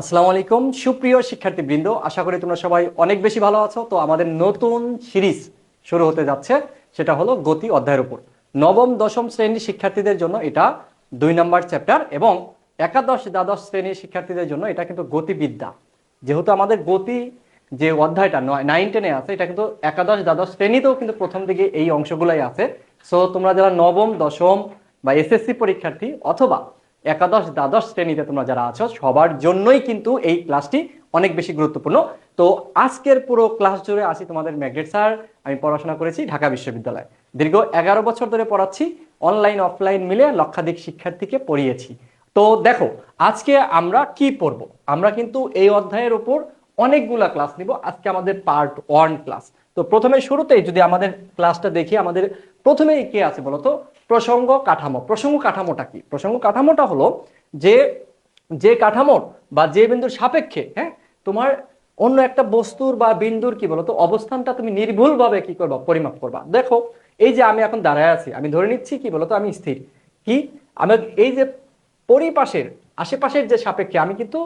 আসসালামু আলাইকুম। সুপ্রিয় শিক্ষার্থীবৃন্দ, আশা করি তোমরা সবাই অনেক বেশি ভালো আছো। তো আমাদের নতুন সিরিজ শুরু হতে যাচ্ছে, সেটা হলো গতি অধ্যায়ের উপর। নবম, দশম শ্রেণির শিক্ষার্থীদের জন্য এটা দুই নম্বর চ্যাপ্টার এবং একাদশ, দ্বাদশ শ্রেণির শিক্ষার্থীদের জন্য এটা কিন্তু গতিবিদ্যা। যেহেতু আমাদের গতি যে অধ্যায়টা নয় নাইন টেনে আছে, এটা কিন্তু একাদশ, দ্বাদশ শ্রেণীতেও কিন্তু প্রথম দিকে এই অংশগুলোই আছে। সো তোমরা যারা নবম, দশম বা এসএসসি পরীক্ষার্থী অথবা একাদশ, দ্বাদশ শ্রেণীতে তোমরা যারা আছো, সবার জন্যই কিন্তু এই ক্লাসটি অনেক বেশি গুরুত্বপূর্ণ। তো আজকের পুরো ক্লাস জুড়ে আসি তোমাদের ম্যাগনেট স্যার, আমি পড়াশোনা করেছি ঢাকা বিশ্ববিদ্যালয়ে। দীর্ঘ এগারো বছর ধরে পড়াচ্ছি, অনলাইন, অফলাইন মিলে লক্ষাধিক শিক্ষার্থীকে পড়িয়েছি। তো দেখো, আজকে আমরা কি পড়ব? আমরা কিন্তু এই অধ্যায়ের উপর অনেকগুলা ক্লাস নিব। আজকে আমাদের পার্ট ওয়ান ক্লাস। তো প্রথমে শুরুতেই যদি আমাদের ক্লাসটা দেখি, আমাদের প্রথমেই কে আছে বলতো? প্রসঙ্গ কাঠামো। প্রসঙ্গ কাঠামোটা কি? প্রসঙ্গ কাঠামোটা হলো যে যে কাঠামোর বা যে বিন্দুর সাপেক্ষে হ্যাঁ তোমার অন্য একটা বস্তুর বা বিন্দুর কি বলতো, অবস্থানটা তুমি নির্ভুলভাবে কি করবা, পরিমাপ করবা। দেখো, এই যে আমি এখন দাঁড়ায় আছি, আমি ধরে নিচ্ছি কি বলতো, আমি স্থির। কি? আমি এই যে পরিপাশের, আশেপাশের যে সাপেক্ষে, আমি কিন্তু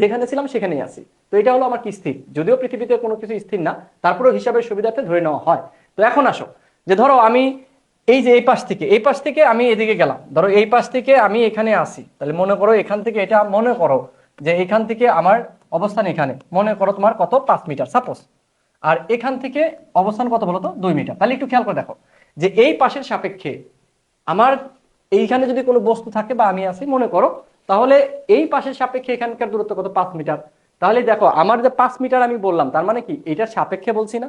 যেখানে ছিলাম সেখানেই আছি। তো এটা হলো আমার কি স্থির যদিও পৃথিবীতে কোনো কিছু স্থির না, তারপরেও হিসাবের সুবিধার্থে ধরে নেওয়া হয়। তো এখন আসো, যে ধরো আমি এই যে এই পাশ থেকে, এই পাশ থেকে আমি এদিকে গেলাম। ধরো এই পাশ থেকে আমি এখানে আসি। তাহলে মনে করো এখান থেকে এটা মনে করো যে এখান থেকে আমার অবস্থান এখানে। মনে করো তোমার কত? পাঁচ মিটার সাপোজ আর এখান থেকে অবস্থান কত বলো তো? দুই মিটার। তাহলে একটু খেয়াল করে দেখো, যে এই পাশের সাপেক্ষে আমার এইখানে যদি কোনো বস্তু থাকে বা আমি আছি, মনে করো তাহলে এই পাশের সাপেক্ষে এখানকার দূরত্ব কত? পাঁচ মিটার। তাহলে দেখো, আমার যে পাঁচ মিটার আমি বললাম, তার মানে কি? এটার সাপেক্ষে বলছি না।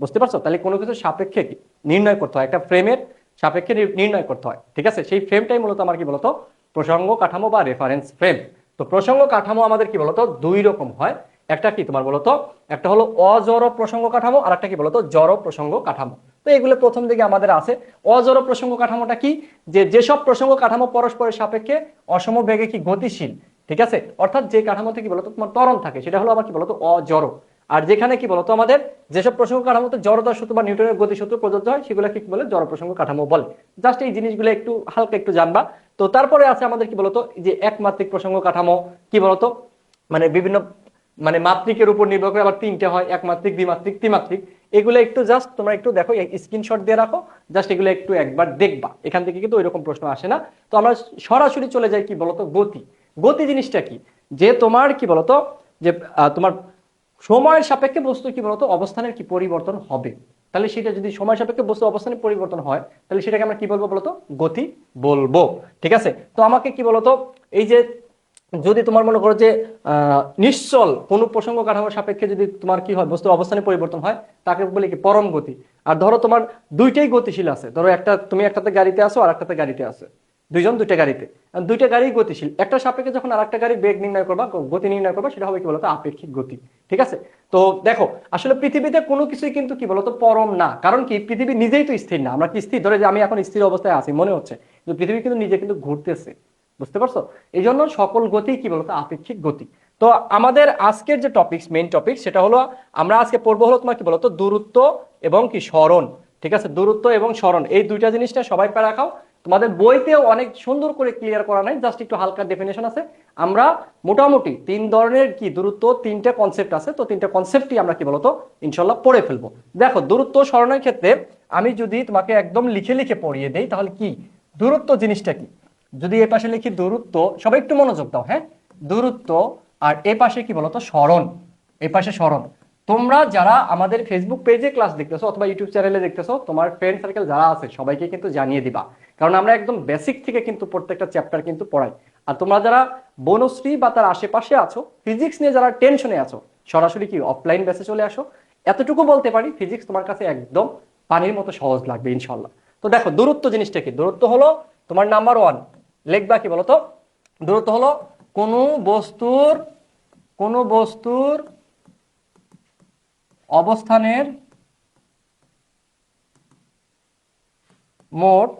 বুঝতে পারছ? তাহলে কোনো কিছু সাপেক্ষে নির্ণয় করতে হয়। একটা ফ্রেমের সাপেক্ষে নির্ণয় করতে হয়। ঠিক আছে? সেই ফ্রেমটাই মূলত আমার কি বলতো? প্রসঙ্গ কাঠামো বা রেফারেন্স ফ্রেম তো প্রসঙ্গ কাঠামো আমাদের কি বলতো? দুই রকম হয়। একটা কি? তোমার বলতো? একটা হলো অজড় প্রসঙ্গ কাঠামো আর একটা কি বলতো? জড় প্রসঙ্গ কাঠামো। তো এগুলো প্রথম দিকে আমাদের আছে। অজড় প্রসঙ্গ কাঠামোটা কি? যে যেসব প্রসঙ্গ কাঠামো পরস্পরের সাপেক্ষে অসম বেগে কি গতিশীল, ঠিক আছে? অর্থাৎ যে কাঠামোতে কি বলতো? তোমার ত্বরণ থাকে, সেটা হলো আবার কি বলতো? অজড়। আর যেখানে কি বলতো? আমাদের যেসব প্রসঙ্গ কাঠামোতে জড়তার সূত্র বা নিউটনের গতিসূত্র প্রযোজ্য হয়, সেগুলো কি বলে? জড় প্রসঙ্গ কাঠামো বলে। জাস্ট এই জিনিসগুলো একটু হালকা একটু জানবা। তো তারপরে আছে আমাদের কি বলতো? যে একমাত্রিক প্রসঙ্গ কাঠামো, কি বলতো? মানে বিভিন্ন মানে মাত্রিকের উপর নির্ভর করে আবার তিনটে হয়, একমাত্রিক, দ্বিমাত্রিক, ত্রিমাত্রিক। এগুলো একটু জাস্ট তোমরা একটু দেখো স্ক্রিনশট দিয়ে রাখো জাস্ট এগুলো একটু একবার দেখবা। এখান থেকে কিন্তু ওইরকম প্রশ্ন আসে না। তো আমরা সরাসরি চলে যাই কি বলতো গতি। গতি জিনিসটা কি? যে তোমার কি বলতো, যে তোমার সময়ের সাপেক্ষে বস্তু কি বলতো, অবস্থানের কি পরিবর্তন হবে? তাহলে সেটা যদি সময় সাপেক্ষে বস্তু অবস্থানের পরিবর্তন হয়, তাহলে সেটাকে আমরা কি বলব বলতো? গতি বলব। ঠিক আছে? তো আমাকে কি বলতো, এই যে যদি তোমার মনে করো যে নিশ্চল কোনো প্রসঙ্গ কাঠামোর সাপেক্ষে যদি তোমার কি হয়, বস্তুর অবস্থানে পরিবর্তন হয়, তাকে বলে কি পরম গতি। আর ধরো তোমার দুইটাই গতিশীল আছে। ধরো একটা, তুমি একটাতে গাড়িতে আসো আর একটাতে গাড়িতে আসো দুইজন দুইটা গাড়িতে। দুইটা গাড়ি গতিশীল। একটা সাপেক্ষে যখন আর একটা গাড়ি বেগ নির্ণয় করবা গতি নির্ণয় করবা, সেটা হবে কি বলতো? আপেক্ষিক গতি। ঠিক আছে? তো দেখো, আসলে পৃথিবীতে কোনো কিছুই কিন্তু কি বলতো? পরম না। কারণ কি? পৃথিবী নিজেই তো স্থির না। আমরা কি স্থির? ধরে যে আমি এখন স্থির অবস্থায় আছি, মনে হচ্ছে পৃথিবী কিন্তু নিজে কিন্তু ঘুরতেছে। বুঝতে পারছ? এই জন্য সকল গতি কি বলতো? আপেক্ষিক গতি। তো আমাদের আজকের যে টপিক মেইন টপিক সেটা হলো আমরা আজকে পড়ব হলো তোমার কি বলতো? দূরত্ব এবং কি স্মরণ। ঠিক আছে? দূরত্ব এবং স্মরণ। এই দুইটা জিনিসটা সবাই পা রাখাও তোমাদের বইতেও অনেক সুন্দর করে ক্লিয়ার করা নাই জাস্ট একটু হালকা ডেফিনেশন আছে। আমরা মোটামুটি তিন ধরনের কি দূরত্ব, তিনটা কনসেপ্ট আছে। তো তিনটা কনসেপ্টই আমরা কি বলতো? ইনশাল্লাহ পড়ে ফেলব। দেখো, দূরত্ব স্মরণের ক্ষেত্রে আমি যদি তোমাকে একদম লিখে লিখে পড়িয়ে দেই, তাহলে কি? দূরত্ব জিনিসটা কি? যদি এ পাশে লিখি দূরত্ব, সবাই একটু মনোযোগ দাও হ্যাঁ? দূরত্ব আর এ পাশে কি বলতো? স্মরণ। এ পাশে স্মরণ। তোমরা যারা আমাদের ফেসবুক পেজে ক্লাস দেখতেছো অথবা ইউটিউব চ্যানেলে দেখতেছো, তোমার ফ্রেন্ড সার্কেল যারা আছে, সবাইকে কিন্তু জানিয়ে দিবা। কারণ আমরা একদম বেসিক থেকে কিন্তু প্রত্যেকটা চ্যাপ্টার কিন্তু পড়াই। আর তোমরা যারা বনশ্রী বা তার আশেপাশে আছো ফিজিক্স নিয়ে যারা টেনশনে আছো, সরাসরি কি অফলাইন বেসে চলে আসো। এতটুকু বলতে পারি ফিজিক্স তোমার কাছে একদম পানির মতো সহজ লাগবে ইনশাল্লাহ তো দেখো, দূরত্ব জিনিসটা কি? দূরত্ব হলো তোমার নাম্বার ওয়ান লিখবা কি বলতো? দূরত্ব হলো কোনো বস্তুর কোনো বস্তুর অবস্থানের মোট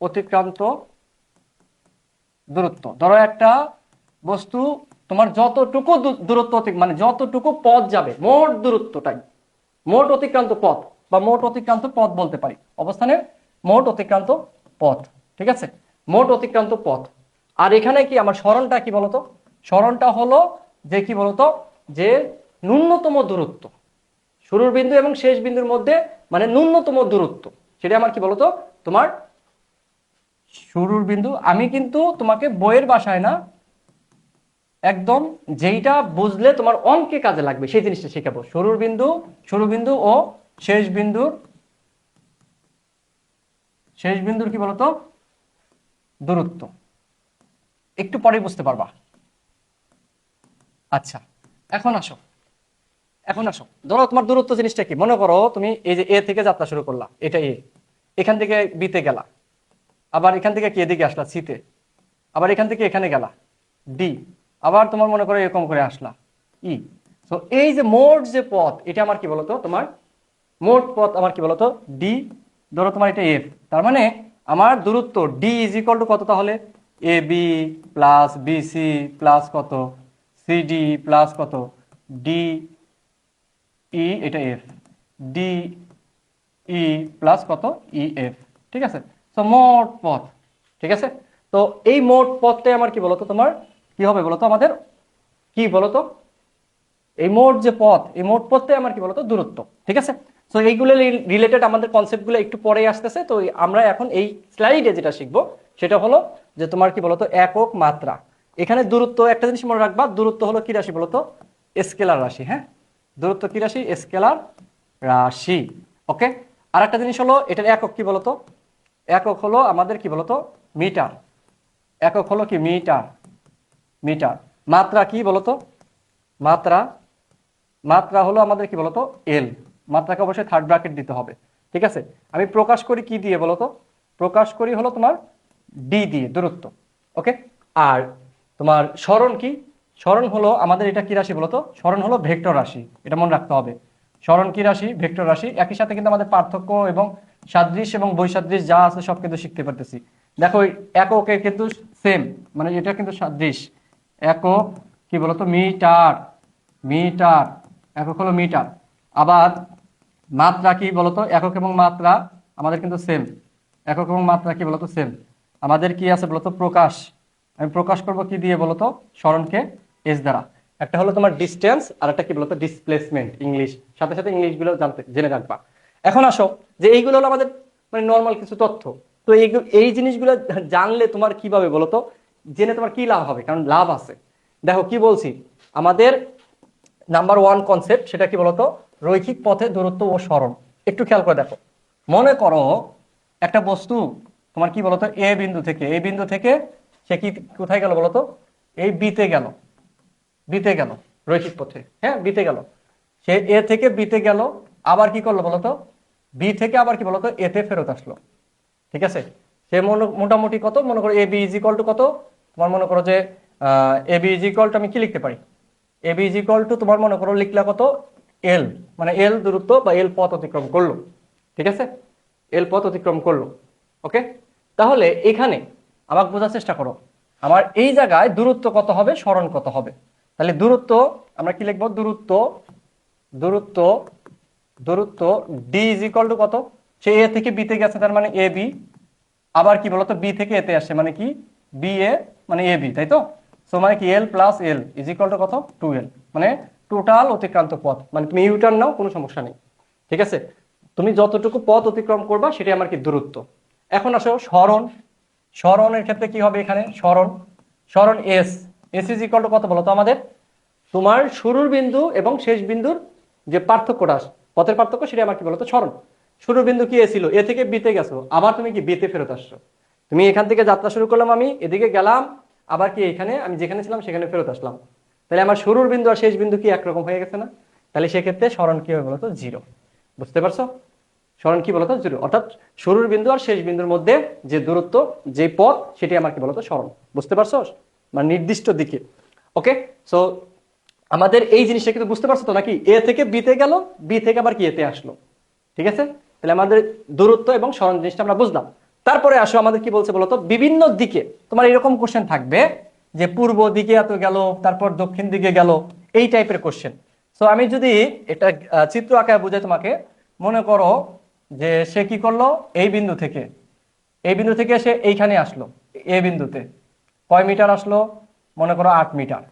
অতিক্রান্ত দূরত্ব। ধরো একটা বস্তু তোমার যতটুকু দূরত্ব মানে যতটুকু পথ যাবে, মোট দূরত্বটাই, মোট অতিক্রান্ত পথ বা মোট অতিক্রান্ত পথ বলতে পারি, অবস্থানের মোট অতিক্রান্ত পথ, ঠিক আছে? মোট অতিক্রান্ত পথ। আর এখানে কি আমার স্মরণটা কি বলতো? স্মরণটা হলো যে কি বলতো? যে ন্যূনতম দূরত্ব। শুরুর বিন্দু এবং শেষ বিন্দুর মধ্যে মানে ন্যূনতম দূরত্ব। সেটা আমার কি বলতো? তোমার শুরুর বিন্দু। আমি কিন্তু তোমাকে বইয়ের বাসায় না, একদম যেইটা বুঝলে তোমার অঙ্কে কাজে লাগবে, সেই জিনিসটা শেখাবো। শুরুর বিন্দু, শুরু বিন্দু ও শেষ বিন্দুর শেষ বিন্দুর কি বলতো? দূরত্ব। একটু পরে বুঝতে পারবা। আচ্ছা এখন আসো। এখন আসো। ধরো তোমার দূরত্ব জিনিসটা কি? মনে করো তুমি এই যে এ থেকে যাত্রা শুরু করলা, এটা এ এখান থেকে বিতে গেলা। আবার এখান থেকে কি এদিকে আসলা? সিতে আবার এখান থেকে এখানে গেলা। ডি আবার তোমার মনে করো এরকম করে আসলা। ই তো এই যে মোট যে পথ, এটা আমার কি বলতো? তোমার মোট পথ আমার কি বলতো? ডি ধরো তোমার এটা এফ তার মানে আমার দূরত্ব ডি ইজ ইকুয়াল টু কত তাহলে? A B plus BC plus কত? সিডি প্লাস কত? ডি ই এটা এফ ডি ই প্লাস কত? ই এফ ঠিক আছে? তো মোট পথ। ঠিক আছে? তো এই মোট পথটাই আমার কি বলতো তোমার? কি হবে বলতো আমাদের? কি বলতো? এই মোট যে পথ, এই মোট পথটাই আমার কি বলতো? দূরত্ব। ঠিক আছে? তো এইগুলো রিলেটেড আমাদের কনসেপ্টগুলো একটু পরেই আসতেছে। তো আমরা এখন এই স্লাইডে যেটা শিখব, সেটা হলো যে তোমার কি বলতো, একক মাত্রা। এখানে দূরত্ব, একটা জিনিস মনে রাখবা, দূরত্ব হলো কি রাশি বলতো? স্কেলার রাশি হ্যাঁ? দূরত্ব কি রাশি? স্কেলার রাশি, ওকে? আর একটা জিনিস হলো, এটার একক কি বলতো? একক হলো আমাদের কি বলতো? মিটার। একক হলো কি? মিটার। মিটার। মাত্রা কি বলতো? মাত্রা। মাত্রা হলো আমাদের কি বলতো? এল মাত্রাকে অবশ্যই থার্ড ব্র্যাকেট দিতে হবে। ঠিক আছে? আমি প্রকাশ করি কি দিয়ে বলতো? প্রকাশ করি হলো তোমার ডি দিয়ে, দূরত্ব। ওকে আর তোমার স্মরণ কি? স্মরণ হলো আমাদের এটা কি রাশি বলতো? স্মরণ হলো ভেক্টর রাশি। এটা মনে রাখতে হবে। স্মরণ কি রাশি? ভেক্টর রাশি। একই সাথে কিন্তু আমাদের পার্থক্য এবং সাদৃশ্য এবং বৈসাদৃশ যা আছে সব কিন্তু শিখতে পারতেছি। দেখো এককে কিন্তু সেম মানে এটা কিন্তু সাদৃশ একক কি বলতো? মিটার। মিটার। একক হলো মিটার। আবার মাত্রা কি বলতো? একক এবং মাত্রা আমাদের কিন্তু সেম একক এবং মাত্রা কি বলতো? সেম আমাদের কি আছে বলতো? প্রকাশ। আমি প্রকাশ করব কি দিয়ে বলতো? স্মরণকে এস দ্বারা। একটা হলো তোমার ডিস্টেন্স আর একটা কি বলতো? ডিসপ্লেসমেন্ট ইংলিশ সাথে সাথে ইংলিশগুলো জানতে, জেনে রাখবা এখন আসো, যে এইগুলো হলো আমাদের মানে নর্মাল কিছু তথ্য। তো এই এই জিনিসগুলো জানলে তোমার কীভাবে বলতো? জেনে তোমার কি লাভ হবে? কারণ লাভ আছে। দেখো, কি বলছি? আমাদের নাম্বার ওয়ান কনসেপ্ট সেটা কি বলতো? রৈখিক পথে দূরত্ব ও স্মরণ। একটু খেয়াল করে দেখো। মনে করো একটা বস্তু, তোমার কি বলতো? এ বিন্দু থেকে এই বিন্দু থেকে সে কি কোথায় গেল বলতো? এই বিতে গেল। বিতে গেল রৈখিক পথে। হ্যাঁ বিতে গেল। সে এ থেকে বিতে গেল, আবার কি করল বলতো? বি থেকে আবার কি বলতো? এতে ফেরত আসলো। ঠিক আছে? সে মনে- মোটামুটি কত? মনে করো A B is equal to কত? তোমার মনে করো যে A B is equal to আমি কি লিখতে পারি? A B is equal to তোমার মনে করো লিখলা কত? এল মানে এল দূরত্ব বা এল পথ অতিক্রম করল। ঠিক আছে? এল পথ অতিক্রম করল। ওকে তাহলে এখানে আমাকে বোঝার চেষ্টা করো, আমার এই জায়গায় দূরত্ব কত হবে, স্মরণ কত হবে? তাহলে দূরত্ব, আমরা কি লিখব? দূরত্ব দূরত্ব দূরত্ব ডি ইজ ইকুয়াল টু কত? সে এ থেকে বিতে গেছে, তার মানে এ বি আবার কি বলতো? বি থেকে এতে আসে মানে কি? বি এ মানে এ বি তাই তো? সো মানে কি? L plus L is equal to কত? টু এল মানে টোটাল অতিক্রান্ত পথ। মানে তুমি ইউটার্ন নাও, কোনো সমস্যা নেই। ঠিক আছে? তুমি যতটুকু পথ অতিক্রম করবা, সেটাই আমার কি দূরত্ব। এখন আসো, স্মরণ। স্মরণের ক্ষেত্রে কি হবে এখানে? স্মরণ। স্মরণ S S is equal to কত বলো তো আমাদের? তোমার শুরুর বিন্দু এবং শেষ বিন্দুর যে পার্থক্যটা পথের পার্থক্য সেটা আমার কি বলতো স্মরণ। শুরুর বিন্দু কি এ ছিল? এ থেকে বিতে গেছো। আবার তুমি কি বিতে ফেরত আসছো? তুমি এখান থেকে যাত্রা শুরু করলাম আমি, এদিকে গেলাম, আবার কি এখানে, আমি যেখানে ছিলাম সেখানে ফেরত আসলাম। তাহলে আমার শুরুর বিন্দু আর শেষ বিন্দু কি একরকম হয়ে গেছে না? তাহলে সেক্ষেত্রে স্মরণ কি হবে বলতো? জিরো। বুঝতে পারছ? স্মরণ কি বলতো? জিরো। অর্থাৎ শুরুর বিন্দু আর শেষ বিন্দুর মধ্যে যে দূরত্ব, যে পথ, সেটি আমার কি বলতো স্মরণ। বুঝতে পারছ? মানে নির্দিষ্ট দিকে। ওকে? সো আমাদের এই জিনিসটা কিন্তু বুঝতে পারছ তো নাকি? এ থেকে বিতে গেল বি থেকে আবার কি এতে আসলো? ঠিক আছে? তাহলে আমাদের দূরত্ব এবং স্মরণ জিনিসটা আমরা বুঝলাম। তারপরে আসো আমাদের কি বলছে বলতো? বিভিন্ন দিকে। তোমার এরকম কোশ্চেন থাকবে যে পূর্ব দিকে এত গেল, তারপর দক্ষিণ দিকে গেল, এই টাইপের কোশ্চেন সো আমি যদি এটা চিত্র আঁকায় বুঝাই তোমাকে, মনে করো যে সে কি করল? এই বিন্দু থেকে। এই বিন্দু থেকে সে এইখানে আসলো, এ বিন্দুতে। কয় মিটার আসলো? মনে করো আট মিটার।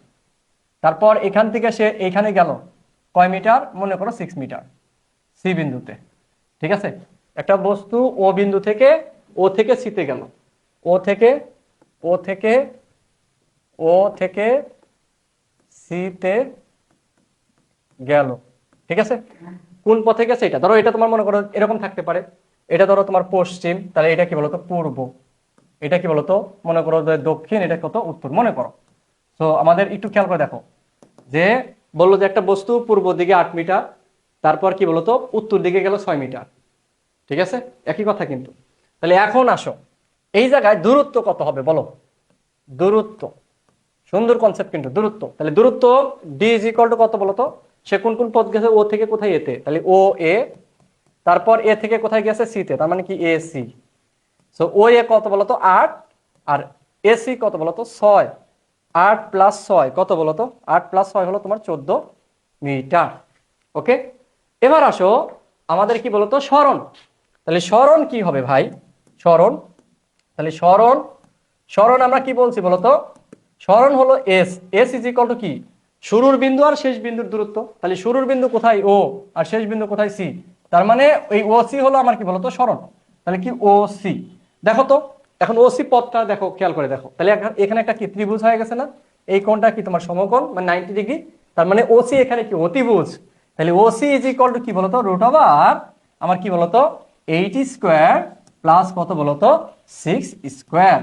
তারপর এখান থেকে সে এইখানে গেল, কয় মিটার? মনে করো সিক্স মিটার সি বিন্দুতে। ঠিক আছে? একটা বস্তু ও বিন্দু থেকে, ও থেকে সিতে গেল। ও থেকে ও থেকে ও থেকে সিতে গেল। ঠিক আছে? কোন পথে গেছে এটা? ধরো এটা তোমার মনে করো এরকম থাকতে পারে। এটা ধরো তোমার পশ্চিম, তাহলে এটা কি বলতো? পূর্ব। এটা কি বলতো? মনে করো যে দক্ষিণ, এটা কত? উত্তর। মনে করো। তো আমাদের একটু খেয়াল করে দেখো। যে বলল যে একটা বস্তু পূর্ব দিকে আট মিটার, তারপর কি বলতো? উত্তর দিকে গেল ছয় মিটার। ঠিক আছে? একই কথা কিন্তু। তাহলে এখন আসো। এই জায়গায় দূরত্ব কত হবে বলো? দূরত্ব। সুন্দর কনসেপ্ট কিন্তু, দূরত্ব। তাহলে দূরত্ব ডি ইজ ইকুয়াল টু কত বলতো? সে কোন কোন পথ গেছে, ও থেকে কোথায় এতে তাহলে ও, এ, তারপর এ থেকে কোথায় গেছে সি তে, তার মানে কি এ সি সো ও, এ কত বলতো? আট, আর এ সি কত বলতো? ছয়। আট প্লাস ছয় কত বলতো? আট প্লাস ছয় হলো তোমার চোদ্দ মিটার। ওকে? এবার আসো, আমাদের কি বলতো? স্মরণ। তাহলে স্মরণ কি হবে ভাই? স্মরণ। তাহলে স্মরণ স্মরণ আমরা কি বলছি বলতো? স্মরণ হলো S S is equal to কি? শুরুর বিন্দু আর শেষ বিন্দুর দূরত্ব। তাহলে শুরুর বিন্দু কোথায়? ও আর শেষ বিন্দু কোথায়? সি তার মানে এই ও সি হলো আমার কি বলতো? স্মরণ। তাহলে কি ও সি দেখো তো, এখন ও সি পথটা দেখো, খেয়াল করে দেখো। তাহলে এখানে একটা কি? ত্রিভুজ হয়ে গেছে না? এই কোণটা কি তোমার সমকোণ? মানে নাইনটি ডিগ্রি তার মানে ও সি এখানে কি? অতিভুজ। তাহলে O C is equal to কি বলতো? রুট ওভার আমার কি বলতো? এইট স্কোয়ার প্লাস কত বলতো? সিক্স স্কোয়ার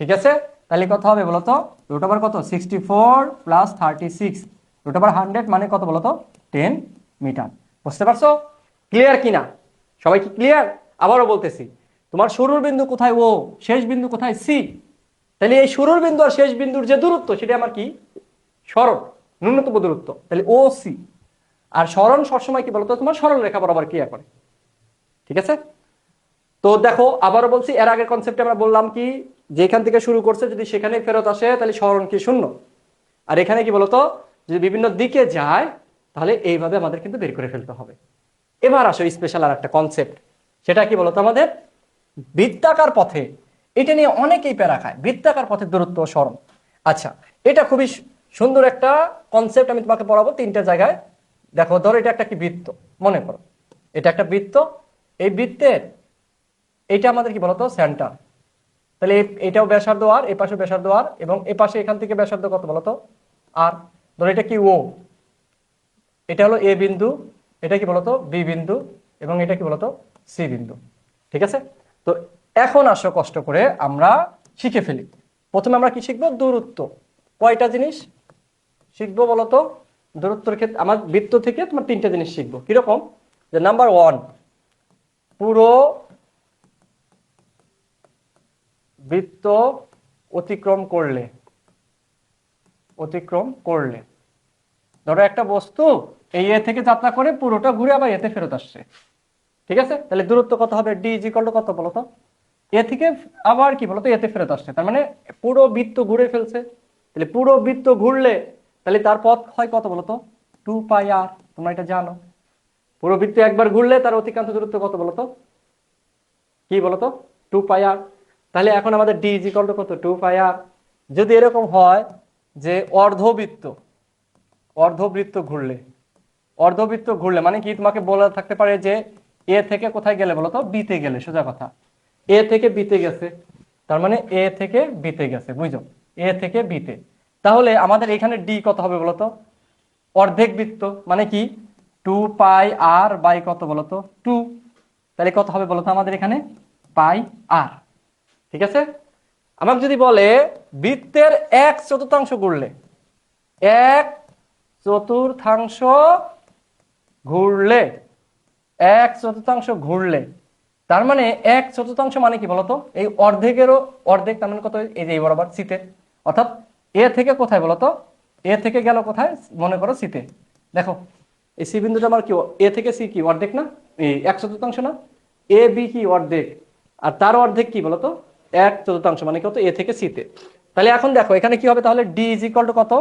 ঠিক আছে? তাহলে কত হবে বলতো? রুট ওভার কত? Sixty four plus thirty six root over hundred মানে কত বলতো? টেন মিটার বুঝতে পারছ? ক্লিয়ার কিনা? সবাই কি ক্লিয়ার আবারও বলতেছি। তোমার শুরুর বিন্দু কোথায়? ও, শেষ বিন্দু কোথায়? সি তাহলে এই শুরুর বিন্দু আর শেষ বিন্দুর যে দূরত্ব, সেটা আমার কি? সরল ন্যূনতম দূরত্ব। তাহলে ও সি আর সরণ সবসময় কি বলতো? তোমার সরল রেখা বরাবর ক্রিয়া করে। ঠিক আছে? তো দেখো, আবারও বলছি, এর আগের কনসেপ্টে আমরা বললাম কি, যেখান থেকে শুরু করছে, যদি সেখানে ফেরত আসে, তাহলে স্মরণ কি শূন্য? আর এখানে কি বলতো, যদি বিভিন্ন দিকে যায়, তাহলে এইভাবে আমাদের কিন্তু বের করে ফেলতে হবে। এবার আসো স্পেশাল আর একটা কনসেপ্ট সেটা কি বলতো আমাদের? বৃত্তাকার পথে, এটা নিয়ে অনেকেই প্যারা খায়, বৃত্তাকার পথের দূরত্ব স্মরণ। আচ্ছা এটা খুবই সুন্দর একটা কনসেপ্ট আমি তোমাকে পড়াবো তিনটা জায়গায়। দেখো, ধরো এটা একটা কি বৃত্ত, মনে করো। এটা একটা বৃত্ত, এই বৃত্তের এইটা আমাদের কি বলতো? সেন্টার তাহলে এটাও ব্যাসার্ধ আর এ পাশে ব্যাসার্ধ আর এবং এ পাশে এখান থেকে ব্যাসার্ধ কত বলতো? আর ধরো এটা কি ও? এটা হলো এ বিন্দু, এটা কি বলতো? বি বিন্দু, এবং এটা কি বলতো? সি বিন্দু। ঠিক আছে? তো এখন আসো কষ্ট করে, আমরা শিখে ফেলি। প্রথমে আমরা কি শিখব? দূরত্ব। কয়টা জিনিস শিখব বলতো? দূরত্বর ক্ষেত্রে আমার বৃত্ত থেকে তোমার তিনটা জিনিস শিখব। কীরকম? যে নাম্বার ওয়ান পুরো বৃত্ত অতিক্রম করলে অতিক্রম করলে। ধরো একটা বস্তু এই এ থেকে যাত্রা করে পুরোটা ঘুরে আবার এতে ফেরত আসছে। ঠিক আছে? তাহলে দূরত্ব কত হবে? ডি ইজিকল কত বলতো এ থেকে আবার কি বলতো এতে ফেরত আসছে। তার মানে পুরো বৃত্ত ঘুরে ফেলছে। তাহলে পুরো বৃত্ত ঘুরলে, তাহলে তার পথ হয় কত বলতো টু পাই আর তোমরা এটা জানো। পুরো বৃত্ত একবার ঘুরলে তার অতিক্রান্ত দূরত্ব কত বলতো কি বলতো টু পাই আর তাহলে এখন আমাদের ডি ইজিকল কত? টু পাই আর যদি এরকম হয় যে অর্ধবৃত্ত অর্ধবৃত্ত ঘুরলে অর্ধবৃত্ত ঘুরলে মানে কি? তোমাকে বলা থাকতে পারে যে এ থেকে কোথায় গেলে বলো তো বিতে গেলে, সোজা কথা। এ থেকে বিতে গেছে, তার মানে এ থেকে বিতে গেছে, বুঝছ? এ থেকে বিতে তাহলে আমাদের এখানে ডি কত হবে বলতো? অর্ধেক বৃত্ত মানে কি? টু পাই আর বাই কত বলতো? টু তাহলে কত হবে বলতো আমাদের এখানে? পাই আর ঠিক আছে? আমাকে যদি বলে বৃত্তের এক চতুর্থাংশ ঘুরলে, এক চতুর্থাংশ ঘুরলে, এক চতুর্থাংশ ঘুরলে, তার মানে এক চতুর্থাংশ মানে কি বলতো? এই অর্ধেকেরও অর্ধেক তার মানে কত? এই যে বরাবর শীতে অর্থাৎ এ থেকে কোথায় বলতো? এ থেকে গেল কোথায়? মনে করো শীতে দেখো, এই সি বিন্দুটা আমার কি? এ থেকে সি কি? অর্ধেক না? এই এক চতুর্থাংশ না? এ বি কি? অর্ধেক। আর তার অর্ধেক কি বলতো? এক চতুর্থাংশ মানে কত এ থেকে সিতে তাহলে এখন দেখো, এখানে কি হবে তাহলে? ডি ইজ ইকাল টু কত?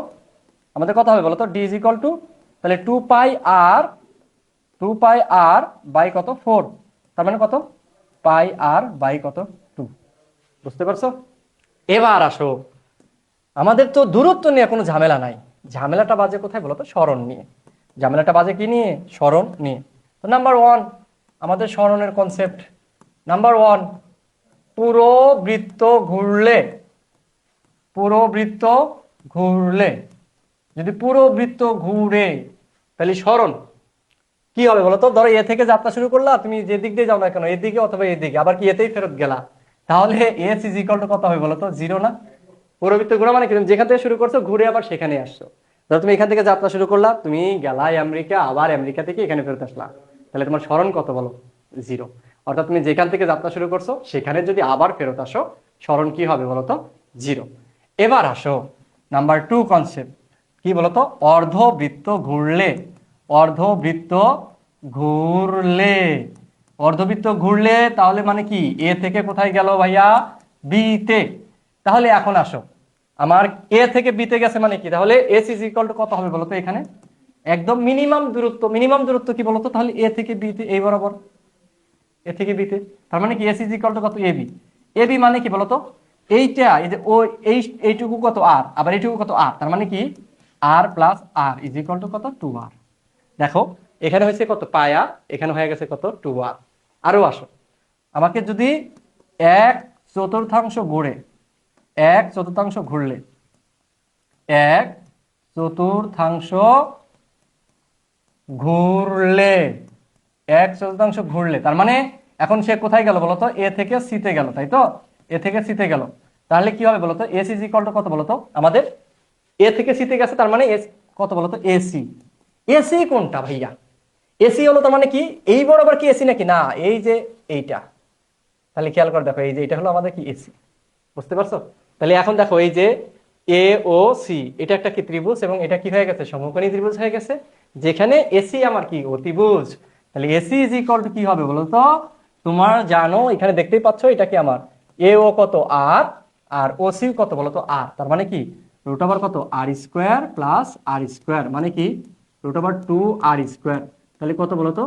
আমাদের কত হবে বলতো ডি ইজ ইকাল টু তাহলে two pi R two pi R by কত? ফোর তার মানে কত? পাই আর বাই কত? টু বুঝতে পারছ? এবার আসো। আমাদের তো দূরত্ব নিয়ে কোনো ঝামেলা নাই। ঝামেলাটা বাজে কোথায় বলো তো? স্মরণ নিয়ে। ঝামেলাটা বাজে কি নিয়ে? স্মরণ নিয়ে। তো নাম্বার ওয়ান আমাদের স্মরণের কনসেপ্ট নাম্বার ওয়ান পুরো বৃত্ত ঘুরলে পুরো বৃত্ত ঘুরলে, যদি পুরো বৃত্ত ঘুরে, তাহলে স্মরণ। কি হবে বলো তো ধরো এ থেকে যাত্রা শুরু করলা, তুমি যে দিক দিয়ে যাও না কেন, এদিকে অথবা এদিকে, আবার কি এতেই ফেরত গেলা? তাহলে এস ইজ ইকাল টু কত হবে বলো তো জিরো না? পুরোবৃত্ত ঘোরা মানে কি? তুমি যেখান থেকে শুরু করছ, ঘুরে আবার সেখানে আসছো। ধরো তুমি এখান থেকে যাত্রা শুরু করলা, তুমি গেলা আমেরিকা, আবার আমেরিকা থেকে এখানে ফেরত আসলা। তাহলে তোমার স্মরণ কত বলো? জিরো অর্থাৎ তুমি যেখান থেকে যাত্রা শুরু করছ, সেখানে যদি আবার ফেরত আসো, স্মরণ কি হবে বলতো? জিরো। এবার আসো, নাম্বার টু কনসেপ্ট কি বলতো? অর্ধবৃত্ত ঘুরলে। অর্ধবৃত্ত ঘুরলে। অর্ধবৃত্ত ঘুরলে তাহলে মানে কি? এ থেকে কোথায় গেল ভাইয়া? বি তে। তাহলে এখন আসো। আমার এ থেকে বিতে গেছে মানে কি? তাহলে এস ইজ ইকাল টু কত হবে বলতো এখানে? একদম মিনিমাম দূরত্ব। মিনিমাম দূরত্ব কি বলতো? তাহলে এ থেকে বি তে এই বরাবর। এ থেকে বি তে। তার মানে কি? এস ইজ ইকাল টু কত? এ বি এ বি মানে কি বলতো? এইটা, এই যে ও, এই, এইটুকু কত? আর আবার এইটুকু কত? আর তার মানে কি? R plus R is equal to কত? টু আর দেখো, এখানে হয়েছে কত? পায়া এখানে হয়ে গেছে কত? টু আর আরও আসো। আমাকে যদি এক চতুর্থাংশ ঘুরে, এক চতুর্থাংশ ঘুরলে, এক চতুর্থাংশ ঘুরলে এক চতুর্থাংশ ঘুরলে, তার মানে এখন সে কোথায় গেল বলতো? এ থেকে সিতে গেল, তাই তো? এ থেকে সিতে গেল। তাহলে কি হবে বলতো? এস ইজ ইকাল টু কত বলতো? আমাদের এ থেকে সিতে গেছে, তার মানে এস কত বলতো? এসি এসি কোনটা ভাইয়া? এসি হলো তার মানে কি? এই বরাবর কি এসি নাকি? না, এই যে এইটা। তাহলে খেয়াল করে দেখো, এই যে এটা হলো আমাদের কি এসি বুঝতে পারছ? তাহলে এখন দেখো, এই যে এ ও সি এটা একটা কি ত্রিভুজ এবং এটা কি হয়ে গেছে? সমকোণী ত্রিভুজ হয়ে গেছে। যেখানে এসি আমার কি? অতিভুজ তাহলে এসি ইজ ইকুয়াল টু কি হবে বলো তো? তোমার জানো, এখানে দেখতেই পাচ্ছ, এটা কি আমার? এ ও কত আর আর ও সি কত বলো তো আর তার মানে কি? রুট ওভার কত? R square plus R square মানে কি? Root over two R square তাহলে কত বলো তো?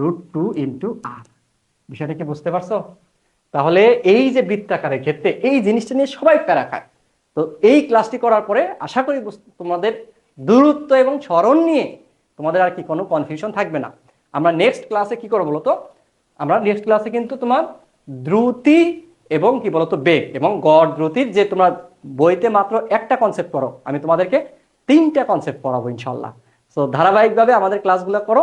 রুট টু ইন্টু আর বিষয়টা কি বুঝতে পারছ? তাহলে এই যে বৃত্তাকারের ক্ষেত্রে এই জিনিসটা নিয়ে সবাই প্যারা খায়। তো এই ক্লাসটি করার পরে আশা করি তোমাদের দূরত্ব এবং স্মরণ নিয়ে তোমাদের আর কি কোনো কনফিউশন থাকবে না। আমরা নেক্সট ক্লাসে কি করব বলতো? আমরা নেক্সট ক্লাসে কিন্তু তোমার দ্রুতি এবং কি বলতো বেগ এবং গড় দ্রুতির যে তোমরা বইতে মাত্র একটা কনসেপ্ট পড়ো, আমি তোমাদেরকে তিনটা কনসেপ্ট পড়াবো ইনশাল্লাহ। সো ধারাবাহিকভাবে আমাদের ক্লাসগুলো করো।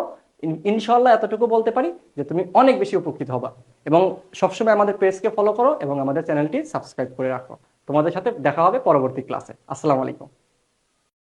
ইনশাল্লাহ এতটুকু বলতে পারি যে তুমি অনেক বেশি উপকৃত হবা। এবং সবসময় আমাদের পেজকে ফলো করো এবং আমাদের চ্যানেলটি সাবস্ক্রাইব করে রাখো। তোমাদের সাথে দেখা হবে পরবর্তী ক্লাসে আসসালামু আলাইকুম।